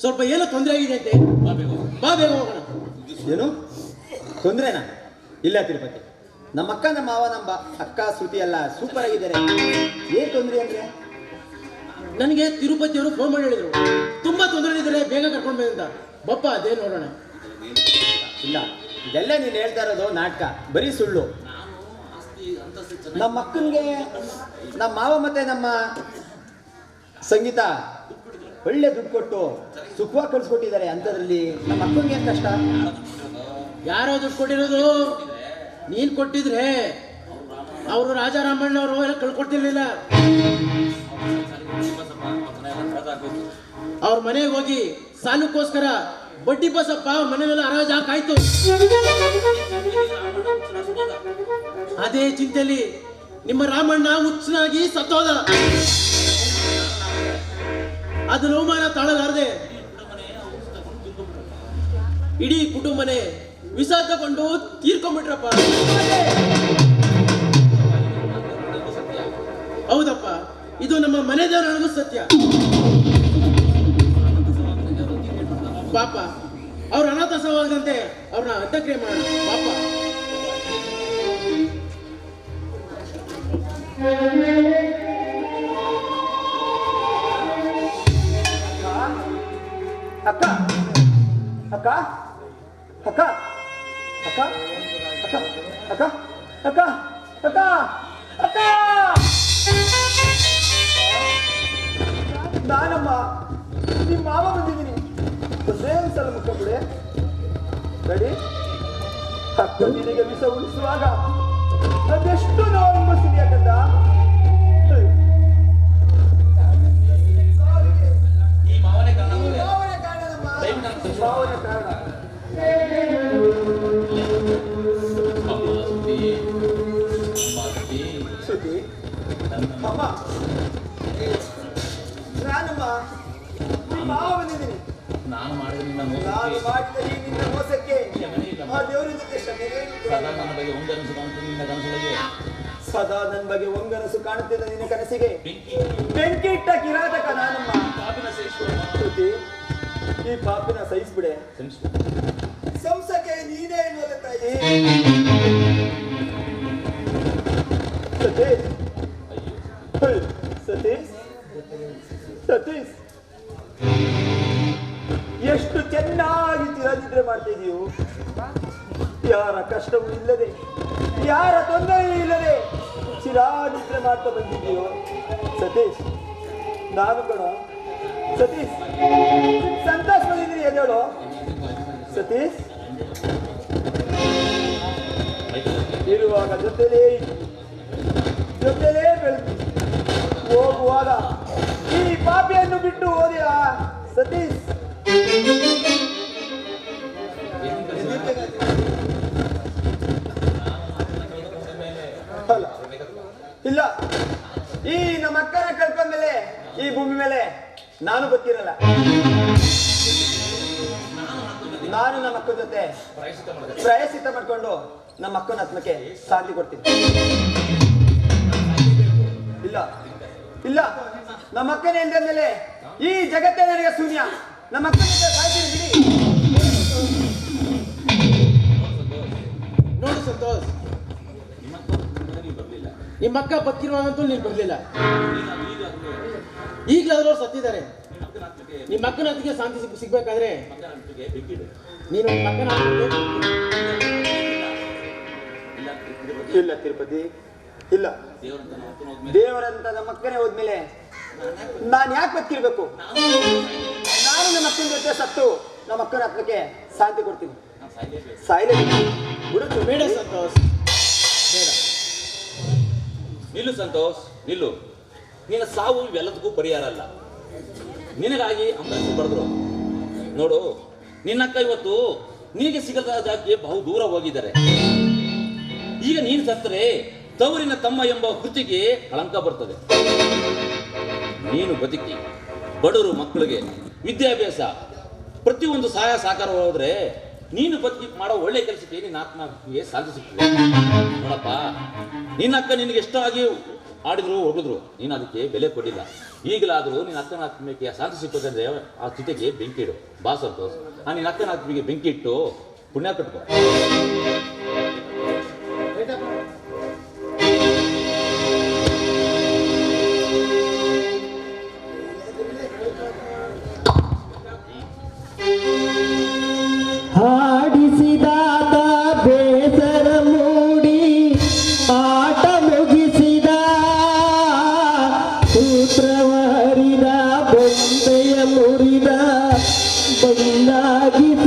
ಸ್ವಲ್ಪ ಏನೋ ತೊಂದರೆ ಆಗಿದೆ ಅಂತೆ. ಬಾ ಬೇಗ ಹೋಗೋಣ. ಏನು? ತೊಂದರೆನಾ? ಇಲ್ಲ ತಿರುಪತಿ. ನಮ್ಮ ಅಕ್ಕ ನಮ್ಮ ಮಾವ ನಮ್ಮ ಅಕ್ಕ ಶ್ರುತಿ ಎಲ್ಲ ಸೂಪರ್ ಆಗಿದ್ದಾರೆ. ಏನು ತೊಂದರೆ ಅಂದ್ರೆ? ನನಗೆ ತಿರುಪತಿಯವರು ಫೋನ್ ಮಾಡಿ ಹೇಳಿದರು. ತುಂಬ ತೊಂದರೆ ಇದ್ದಾರೆ ಬೇಗ ಕರ್ಕೊಂಡು ಅಂತ. ಬಪ್ಪ ಅದೇ ನೋಡೋಣ. ಇಲ್ಲ ಇದೆಲ್ಲ ನೀನು ಹೇಳ್ತಾ ಇರೋದು ನಾಟಕ. ಬರೀ ಸುಳ್ಳು. ನಮ್ಮ ಅಕ್ಕನಿಗೆ ನಮ್ಮ ಮಾವ ಮತ್ತೆ ನಮ್ಮ ಸಂಗೀತ ಒಳ್ಳೆ ದುಡ್ಡು ಕೊಟ್ಟು ಸುಖವಾಗಿ ಕಳ್ಸಿಕೊಟ್ಟಿದ್ದಾರೆ. ಅಂಥದ್ರಲ್ಲಿ ನಮ್ಮ ಅಕ್ಕನಿಗೆ ಏನು ಕಷ್ಟ? ಯಾರೋ ದುಡ್ಡು ಕೊಟ್ಟಿರೋದು? ನೀನು ಕೊಟ್ಟಿದ್ರೆ ಅವರು ರಾಜಾರಾಮಣ್ಣ ಅವರು ಎಲ್ಲ ಕಳ್ಕೊಡ್ತಿರ್ಲಿಲ್ಲ. ಅವ್ರ ಮನೆಗೆ ಹೋಗಿ ಸಾಲಕ್ಕೋಸ್ಕರ ಬಡ್ಡಿ ಬಸಪ್ಪ ಮನೆಯಲ್ಲ ಹರಾಜ್ ಹಾಕಾಯ್ತು. ಅದೇ ಚಿಂತೆಯಲ್ಲಿ ನಿಮ್ಮ ರಾಮಣ್ಣ ಹುಚ್ಚನಾಗಿ ಸತ್ತೋದ. ಅದು ನೋಮಾನ ತಾಳಲಾರದೆ ಇಡೀ ಕುಟುಂಬನೇ ವಿಸ ತಗೊಂಡು ತೀರ್ಕೊಂಡ್ಬಿಟ್ರಪ್ಪ. ಹೌದಪ್ಪ, ಇದು ನಮ್ಮ ಮನೆದೇವರ ನನಗೂ ಸತ್ಯ. ಪಾಪ, ಅವ್ರ ಅನಾಥ ಸವಾಗದಂತೆ ಅವ್ರನ್ನ ಅಂತ್ಯಕ್ರಿಯೆ ಮಾಡ. ಪಾಪ. ಅಕ್ಕ ಅಕ್ಕ ಅಕ್ಕ ಅಕ್ಕ ಅಕ್ಕ ಅಕ್ಕ ನಾನಮ್ಮ ನಿಮ್ಮ ಮಾವ ಬಂದಿದ್ದೀನಿ. ಸಲ ಒಂದ್ಸಲ ಮುಖಬಿಡೆ ರೆಡಿ ಅಕ್ಕ ನಿನಗೆ ವಿಷ ಉಳಿಸುವಾಗ ಅದೆಷ್ಟು ನೋವು ಅನ್ಭವಿಸ್ತೀನಿ ಯಾಕಂದ ಸುದ್ದಿ ಅಮ್ಮ ನಾನಮ್ಮ ನಿಮ್ಮ ಮಾವ ಬಂದಿದ್ದೀನಿ. ನಾನು ಮಾಡಿದ ನಾನು ಮಾಡಿದ ಈ ನಿನ್ನ ಮೋಸಕ್ಕೆ ಆ ದೇವರ ಜೊತೆ ಸದಾ ನನ್ನ ಬಗ್ಗೆ ಒಂದನಸು ಕಾಣುತ್ತೆ ನಿನ್ನ ಕನಸುಗಳಿಗೆ. ಸದಾ ನನ್ನ ಬಗ್ಗೆ ಒಂಗನಸು ಕಾಣುತ್ತಿದ್ದ ನಿನ್ನ ಕನಸಿಗೆ. ಬೆಂಕಿ ಇಟ್ಟ ಕಿರಾತಕ ನಾನಮ್ಮ. ಪಾಪಿನ ಶ್ರುತಿ ಈ ಪಾಪಿನ ಸಹಿಸ್ಬಿಡೆ. ಸಂಸಕ್ಕೆ ನೀನೇ ಅನ್ನೋದ ತಾಯಿ. ಸತೀಶ್ ಸತೀಶ್ ಎಷ್ಟು ಚೆನ್ನಾಗಿ ಚಿರನಿದ್ರೆ ಮಾಡ್ತಿದೀವು ಯಾರ ಕಷ್ಟವೂ ಇಲ್ಲದೆ, ಯಾರ ತೊಂದರೆ ಇಲ್ಲದೆ ಚಿರಾಚಿತ್ರ ಮಾಡ್ತಾ ಬಂದಿದೀಯೋ ಸತೀಶ್, ನಾನು ಕೂಡ. ಸತೀಶ್, ಸಂತೋಷ ಬಂದಿದ್ದೀನಿ ಎದ್ದೇಳು ಸತೀಶ್, ಇರುವಾಗ ಜೊತೆಲೇ ಜೊತೆಲೇ ಬೆಳೆದು ಹೋಗುವಾಗ ಈ ಪಾಪಿಯನ್ನು ಬಿಟ್ಟು ಹೋದಿಯಾ ಸತೀಶ್. ಇಲ್ಲ. ಈ ನಮ್ಮ ಅಕ್ಕನ ಕಳ್ಕೊಂಡ್ಮೇಲೆ ಈ ಭೂಮಿ ಮೇಲೆ ನಾನು ಗೊತ್ತಿರಲ್ಲ ನಾನು ನಮ್ಮ ಅಕ್ಕನ ಜೊತೆ ಪ್ರಯಸಿತ ಮಾಡ್ಕೊಂಡು ನಮ್ಮ ಅಕ್ಕನ ಆತ್ಮಕ್ಕೆ ಶಾಂತಿ ಕೊಡ್ತೀನಿ. ಇಲ್ಲ. ಇಲ್ಲ. ನಮ್ಮ ಅಕ್ಕನೇ ಇಲ್ಲದ ಮೇಲೆ. ಈ ಜಗತ್ತೇ ನನಗೆ ಶೂನ್ಯ. ನಮ್ಮ ಅಕ್ಕನಿಂದ ಸಾಯ್ತೀನಿ ಬಿಡಿ. ನೋಡು ಸಂತೋಷ್. ನಿಮ್ಮ ಅಕ್ಕ ಬದುಕಿರುವಾಗಂತೂ ನೀನು ಬರಲಿಲ್ಲ. ಈಗಲೂ ಅವ್ರು ಸತ್ತಿದ್ದಾರೆ. ನಿಮ್ಮ ಅಕ್ಕನ ಹತ್ತಿಗೆ ಶಾಂತಿ ಸಿಗ್ಬೇಕಾದ್ರೆ ನೀನು ಮಕ್ಕನ ಇಲ್ಲ ತಿರುಪತಿ. ಇಲ್ಲ. ದೇವರಂತ ನಮ್ಮ ಅಕ್ಕನ ಹೋದ್ಮೇಲೆ ನಾನು ಯಾಕೆ ಬದುಕಿರ್ಬೇಕು? ನಾನು ನಮ್ಮ ಅಕ್ಕನ ಜೊತೆ ಸತ್ತು ನಮ್ಮ ಅಕ್ಕನ ಆತ್ಮಕ್ಕೆ ಶಾಂತಿ ಕೊಡ್ತೀನಿ. ಸಾಯ್ಲೇಬೇಕು ಸಾಯ್ಲೇಬೇಕು ಬೇಡ. ಸಂತೋಷ್. ಬೇಡ. ನಿಲ್ಲು ಸಂತೋಷ್ ನಿಲ್ಲು. ನಿನ್ನ ಸಾವು ಇವೆಲ್ಲದಕ್ಕೂ ಪರಿಹಾರ ಅಲ್ಲ. ನಿನಗಾಗಿ ಅಂಬರೀಷ್ ಬರೆದ್ರು. ನೋಡು ನಿನ್ನಕ್ಕ ಇವತ್ತು ನಿನಗೆ ಸಿಗದ ಜಾಗಕ್ಕೆ ಬಹು ದೂರ ಹೋಗಿದ್ದಾರೆ. ಈಗ ನೀನು ಸತ್ತರೆ ತವರಿನ ತಮ್ಮ ಎಂಬ ಕೃತಿಗೆ ಕಳಂಕ ಬರ್ತದೆ. ನೀನು ಬದುಕಿ, ಬಡವರು ಮಕ್ಕಳಿಗೆ ವಿದ್ಯಾಭ್ಯಾಸ, ಪ್ರತಿಯೊಂದು ಸಹಾಯ ಸಹಕಾರ ಹೋದ್ರೆ ನೀನು ಬದುಕಿ ಮಾಡೋ ಒಳ್ಳೆ ಕೆಲಸಕ್ಕೆ ನಿನ್ನ ಆತ್ಮಹತ್ಯೆ ಸಾಧಿಸುತ್ತದೆ ನೋಡಪ್ಪ, ನಿನ್ನ ಅಕ್ಕ ನಿನಗೆ ಎಷ್ಟಾಗಿ ಆಡಿದ್ರು ಹೊಡಿದ್ರು ನೀನು ಅದಕ್ಕೆ ಬೆಲೆ ಕೊಟ್ಟಿಲ್ಲ. ಈಗಲಾದರೂ ನಿನ್ನ ಅಕ್ಕನ ಆತ್ಮಕ್ಕೆ ಶಾಂತಿ ಸಿಕ್ಕುತ್ತಂದ್ರೆ ಆ ಸ್ಥಿತಿಗೆ ಬೆಂಕಿ ಇಡು. ಬಾ ಸಂತೋಷ್, ಆ ನಿನ್ನ ಅಕ್ಕನ ಆತ್ಮಿಗೆ ಬೆಂಕಿ ಇಟ್ಟು ಪುಣ್ಯ ಕಟ್ಕೋ. ಹಾಡಿಸಿದಾದ ಬೇಸರ ಮೂಡಿ ಆಟ ಮುಗಿಸಿದ ಸೂತ್ರವ ಹರಿದ ಬೊಂಬೆಯ ಮುರಿದ ಬಣ್ಣಾಗಿಸಿದ